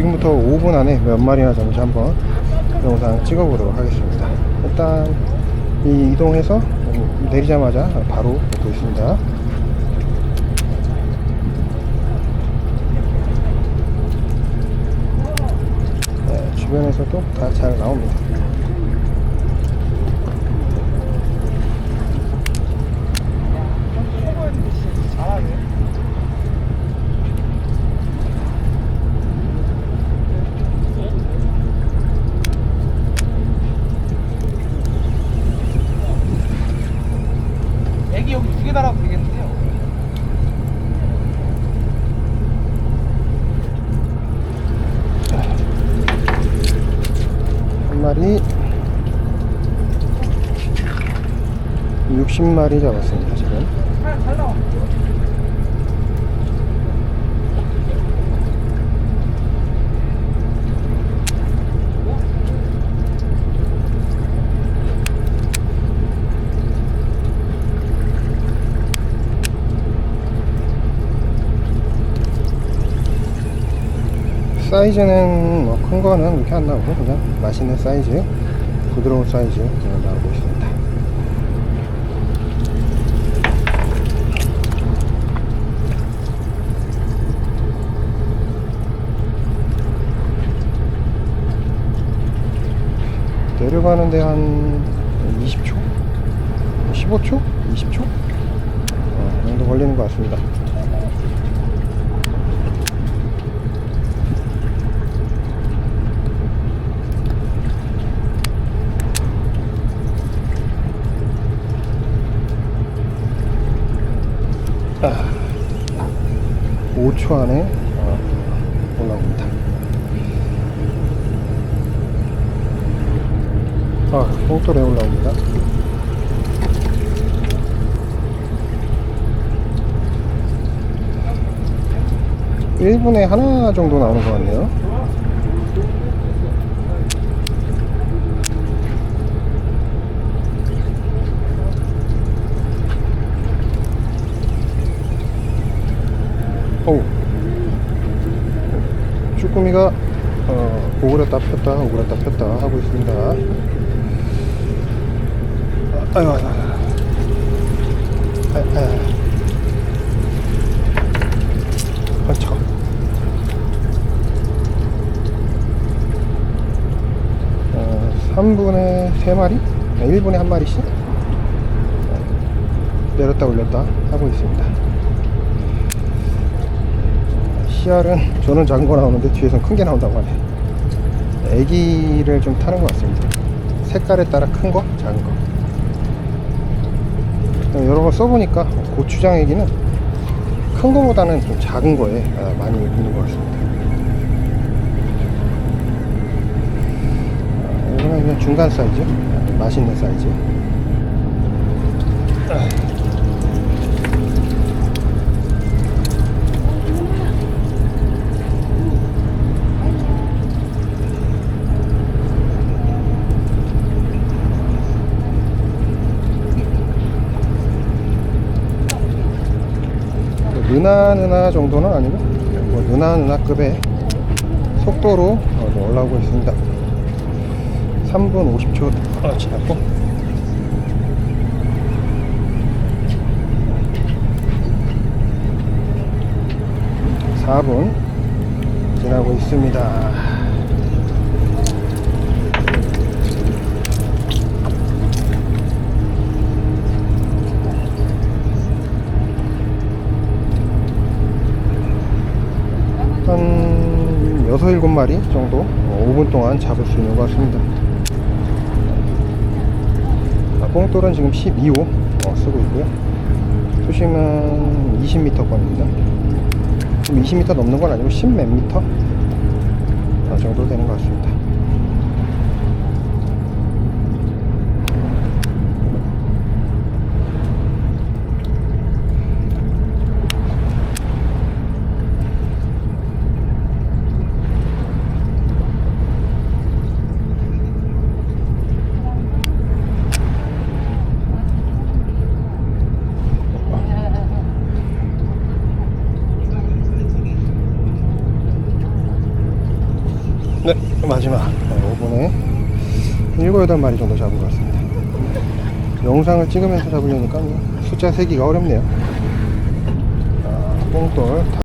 지금부터 5분 안에 몇 마리나 잡는지 한번 영상 찍어보도록 하겠습니다. 일단 이 이동해서 내리자마자 바로 먹고 있습니다. 네, 주변에서도 다 잘 나옵니다. 애기 여기 두개 달아도 되겠는데요? 한 마리 60마리 잡았습니다 지금 잘, 잘 나와. 사이즈는 뭐 큰 거는 이렇게 안 나오고 그냥 맛있는 사이즈 부드러운 사이즈 그냥 나오고 있습니다 내려가는데 한 20초? 15초? 20초? 어, 그 정도 걸리는 것 같습니다 아, 5초 안에 어, 올라옵니다. 아, 뽕돌에 올라옵니다. 일분에 하나 정도 나오는 것 같네요. 어우. 쭈꾸미가 어, 오그렸다 폈다 오그렸다 폈다 하고 있습니다. 아, 아유, 아유, 아유. 아, 아. 아, 참. 어, 3분에 3마리? 1분에 한 마리씩? 어, 내렸다 올렸다 하고 있습니다. CR은 저는 작은 거 나오는데 뒤에선 큰 게 나온다고 하네. 애기를 좀 타는 것 같습니다. 색깔에 따라 큰 거, 작은 거. 어, 여러 번 써보니까 고추장 애기는 큰 거보다는 좀 작은 거에 아, 많이 있는 것 같습니다. 아, 이거는 그냥 중간 사이즈, 아, 맛있는 사이즈. 느나 느나 정도는 아니고 뭐 느나 느나급의 속도로 어, 좀 올라오고 있습니다. 3분 50초 어, 지났고 4분 지나고 있습니다. 한 6, 7마리 정도 어, 5분 동안 잡을 수 있는 것 같습니다. 아, 뽕돌은 지금 12호 어, 쓰고 있고요. 수심은 20m권입니다. 지금 20m 넘는 건 아니고 10몇 미터 어, 정도 되는 것 같습니다. 마지막 5분에 7, 8마리 정도 잡은 것 같습니다. 영상을 찍으면서 잡으려니까 뭐 숫자 세기가 어렵네요. 아, 뽕돌